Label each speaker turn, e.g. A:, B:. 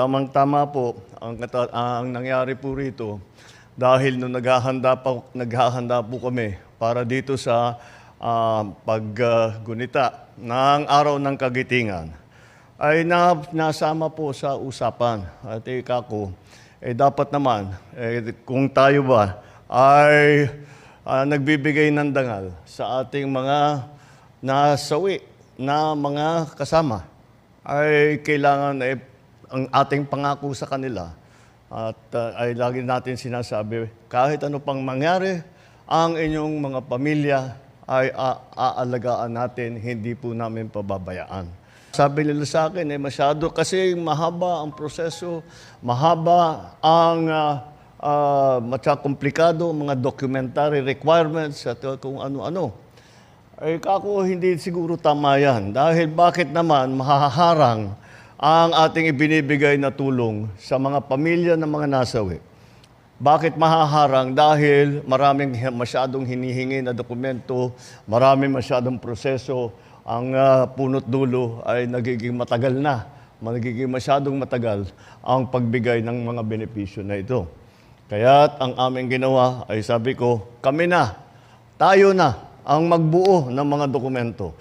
A: tamang-tama po ang, ang nangyari po rito dahil nung naghahanda, pa, naghahanda po kami para dito sa ah, paggunita ng araw ng kagitingan ay na, nasama po sa usapan. At ika ko, eh dapat naman, eh, kung tayo ba ay ah, nagbibigay ng dangal sa ating mga nasawi na mga kasama, ay kailangan eh, ang ating pangako sa kanila at ah, ay lagi natin sinasabi, kahit ano pang mangyari, ang inyong mga pamilya ay aalagaan natin, hindi po namin pababayaan. Sabi nila sa akin, eh, masyado kasi mahaba ang proseso, mahaba ang uh, uh, komplikado, mga documentary requirements at uh, kung ano-ano. Ay kako hindi siguro tama yan. Dahil bakit naman mahaharang ang ating ibinibigay na tulong sa mga pamilya ng mga nasawi? Bakit mahaharang? Dahil maraming masyadong hinihingi na dokumento, maraming masyadong proseso, ang ah, punot dulo ay nagiging matagal na, nagiging masyadong matagal ang pagbigay ng mga benepisyo na ito. Kaya't ang aming ginawa ay sabi ko, kami na, tayo na ang magbuo ng mga dokumento.